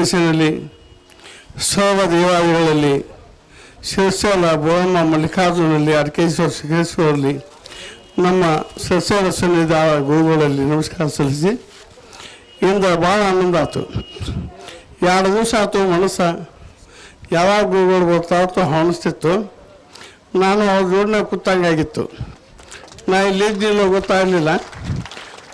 ಪ್ರದೇಶದಲ್ಲಿ ಸರ್ವ ದೇವಾಲಯಗಳಲ್ಲಿ ಶಿರಸೋಲ ಬೋಳಮ್ಮ ಮಲ್ಲಿಕಾರ್ಜುನಲ್ಲಿ ಅರ್ಕೇಶ್ವರ ಸಿದ್ದೇಶ್ವರಲ್ಲಿ ನಮ್ಮ ಶಿರಸೋಲ ಸನ್ನಿಧ ಗುರುಗಳಲ್ಲಿ ನಮಸ್ಕಾರ ಸಲ್ಲಿಸಿ. ಇಂದ ಭಾಳ ಆನಂದ ಆಯ್ತು ಎರಡು ದಿವಸ ಆಯ್ತು ಮನಸ್ಸು. ಯಾವಾಗ ಗುರುಗಳು ಬರ್ತಾವತ್ತೋ ಅನಿಸ್ತಿತ್ತು. ನಾನು ಅವ್ರ ಜೋಡಿನಾಗ ಕೂತಂಗಾಗಿತ್ತು ನಾ ಇಲ್ಲಿದ್ದೀನೋ ಗೊತ್ತಾಗಲಿಲ್ಲ.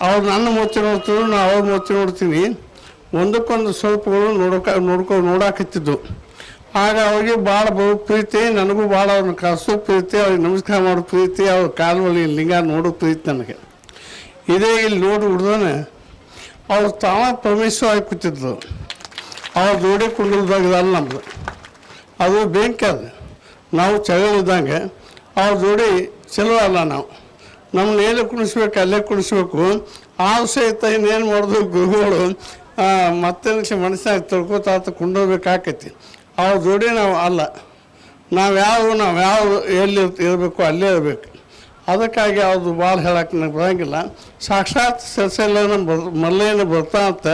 ಅವ್ರು ನನ್ನ ಮೂರ್ತಿ ನೋಡ್ತಿದ್ರು, ನಾ ಅವ್ರ ಮೂರ್ತಿ ನೋಡ್ತೀನಿ. ಒಂದಕ್ಕೊಂದು ಸ್ವಲ್ಪಗಳು ನೋಡಕ, ನೋಡ್ಕೊ, ನೋಡಾಕತ್ತಿದ್ದು. ಆಗ ಅವ್ರಿಗೆ ಭಾಳ ಬಹು ಪ್ರೀತಿ, ನನಗೂ ಭಾಳ ಅವ್ರನ್ನ ಕಸು ಪ್ರೀತಿ, ಅವ್ರಿಗೆ ನಮಸ್ಕಾರ ಮಾಡೋ ಪ್ರೀತಿ, ಅವ್ರ ಕಾಲುವಲ್ಲಿ ಲಿಂಗ ನೋಡೋ ಪ್ರೀತಿ ನನಗೆ. ಇದೇ ಇಲ್ಲಿ ನೋಡಿ ಹುಡ್ದನೆ ಅವ್ರು ತಾವ ಪರಮೇಶ್ವರ ಕೂತಿದ್ರು. ಅವ್ರ ಜೋಡಿ ಕುಂಡಲ್ದಾಗದಲ್ಲ ನಮ್ದು. ಅದು ಬೆಂಕಿ ಅದು. ನಾವು ಚಗಳಿದ್ದಂಗೆ ಅವ್ರ ಜೋಡಿ ಚಲೋ ಅಲ್ಲ ನಾವು. ನಮ್ಮನ್ನ ಎಲ್ಲಿ ಕುಣಿಸ್ಬೇಕು, ಅಲ್ಲೇ ಕುಣಿಸ್ಬೇಕು. ಆ ಸಹಿತ ಇನ್ನೇನು ಮಾಡೋದು ಗುರುಗಳು ಮತ್ತೆ ಮನಸ್ಸಿನಾಗ ತಿಳ್ಕೊತಾತ ಕುಂಡೋಗ್ಬೇಕಾಕೈತಿ. ಅವ್ರ ಜೋಡಿ ನಾವು ಅಲ್ಲ. ನಾವು ಯಾವ ನಾವು ಯಾವ ಎಲ್ಲಿ ಇರಬೇಕು, ಅಲ್ಲೇ ಇರಬೇಕು. ಅದಕ್ಕಾಗಿ ಅವ್ರದ್ದು ಭಾಳ ಹೇಳಕ್ಕೆ ನನಗೆ ಬರೋಂಗಿಲ್ಲ. ಸಾಕ್ಷಾತ್ ಸಸ್ಯಲ್ಲನ ಬರ್, ಮಲ್ಲೇನ ಬರ್ತಾ ಅಂತ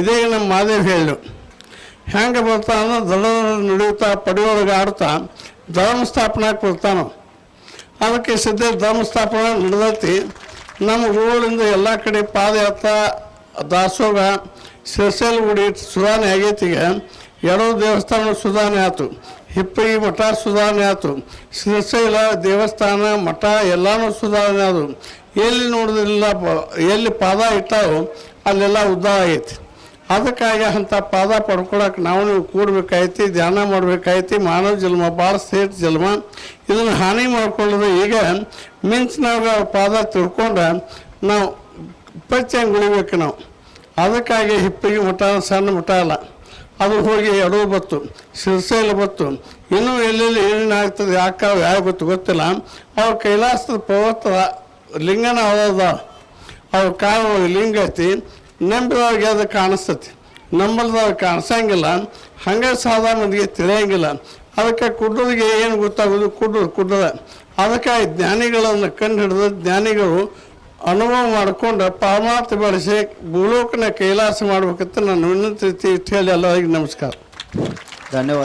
ಇದೇ ನಮ್ಮ ಮಾದೇವ್ ಹೇಳು ಹೆಂಗೆ ಬರ್ತಾನ ದಡ ನಡೆಯುತ್ತಾ ಪಡಿಯೊಳಗೆ ಆಡ್ತಾ, ಧರ್ಮ ಸ್ಥಾಪನಾಕ್ಕೆ ಬರ್ತಾನ. ಅದಕ್ಕೆ ಸಿದ್ಧ ಧರ್ಮ ಸ್ಥಾಪನೆ ನಡೆದೈತಿ. ನಮ್ಮ ರೂಳಿಂದ ಎಲ್ಲ ಕಡೆ ಪಾದಯಾತ್ರ ದಾಸೋಗ ಸಿರ್ಸಲ್ ಗುಡಿ ಸುಧಾರಣೆ ಆಗೈತಿ ಈಗ ಎರಡೂ ದೇವಸ್ಥಾನ ಸುಧಾರಣೆ ಆಯ್ತು ಹಿಪ್ಪಗಿ ಮಠ ಸುಧಾರಣೆ ಆಯ್ತು ಶ್ರೀಶೈಲ ದೇವಸ್ಥಾನ ಮಠ ಎಲ್ಲನೂ ಸುಧಾರಣೆ ಆದವು ಎಲ್ಲಿ ನೋಡಿದ್ರಿಲ್ಲ ಎಲ್ಲಿ ಪಾದ ಇಟ್ಟಾವೋ ಅಲ್ಲೆಲ್ಲ ಉದ್ಧಾರ ಆಗೈತಿ. ಅದಕ್ಕಾಗಿ ಅಂಥ ಪಾದ ಪಡ್ಕೊಳಕ್ಕೆ ನಾವು ನೀವು ಕೂಡಬೇಕಾಯ್ತಿ, ಧ್ಯಾನ ಮಾಡಬೇಕಾಯ್ತಿ, ಮಾನವ ಜನ್ಮ ಭಾಳ ಶ್ರೇಷ್ಠ ಜನ್ಮ. ಇದನ್ನು ಹಾನಿ ಮಾಡ್ಕೊಳ್ಳೋದು ಈಗ ಮಿಂಚಿನಾಗ ಪಾದ ತಿಳ್ಕೊಂಡು ನಾವು ಪಚ್ಚಂಗೆ ಉಳಿಬೇಕು ನಾವು. ಅದಕ್ಕಾಗಿ ಹಿಪ್ಪಿಗೆ ಮುಟ್ಟ ಸಣ್ಣ ಮುಟ್ಟ ಅಲ್ಲ. ಅದು ಹೋಗಿ ಎಡವು ಬತ್ತು ಶಿರ್ಸೈಲ ಬತ್ತು. ಇನ್ನೂ ಎಲ್ಲೆಲ್ಲಿ ಏನೇನು ಆಗ್ತದೆ, ಯಾಕೆ ಯಾವ ಗೊತ್ತು, ಗೊತ್ತಿಲ್ಲ. ಅವು ಕೈಲಾಸದ ಪವತ್ರ ಲಿಂಗನ ಅವದ ಅವ್ರ ಕಾಲು ಲಿಂಗ ಐತಿ. ನಂಬಿದವ್ರಿಗೆ ಅದು ಕಾಣಿಸ್ತತಿ. ನಂಬಲ್ದವ್ರಿಗೆ ಕಾಣಿಸಂಗಿಲ್ಲ. ಹಂಗೆ ಸಾಧಾರಣ ಮಂದಿಗೆ ತಿಳಿಯಂಗಿಲ್ಲ. ಅದಕ್ಕೆ ಕುಡ್ರಿಗೆ ಏನು ಗೊತ್ತಾಗೋದು ಕುಡ್ರು ಕುಡ್ಡದ ಅದಕ್ಕೆ ಜ್ಞಾನಿಗಳನ್ನು ಕಂಡು ಹಿಡಿದು, ಜ್ಞಾನಿಗಳು ಅನುಭವ ಮಾಡಿಕೊಂಡು ಪರಮಾರ್ಥ ಬೆಳೆಸಿ ಭೂಲೋಕನ ಕೈಲಾಸ ಮಾಡ್ಬೇಕಂತ ನಾನು ವಿನಂತಿ ಹೇಳಿ ಎಲ್ಲರಿಗೆ ನಮಸ್ಕಾರ. ಧನ್ಯವಾದ.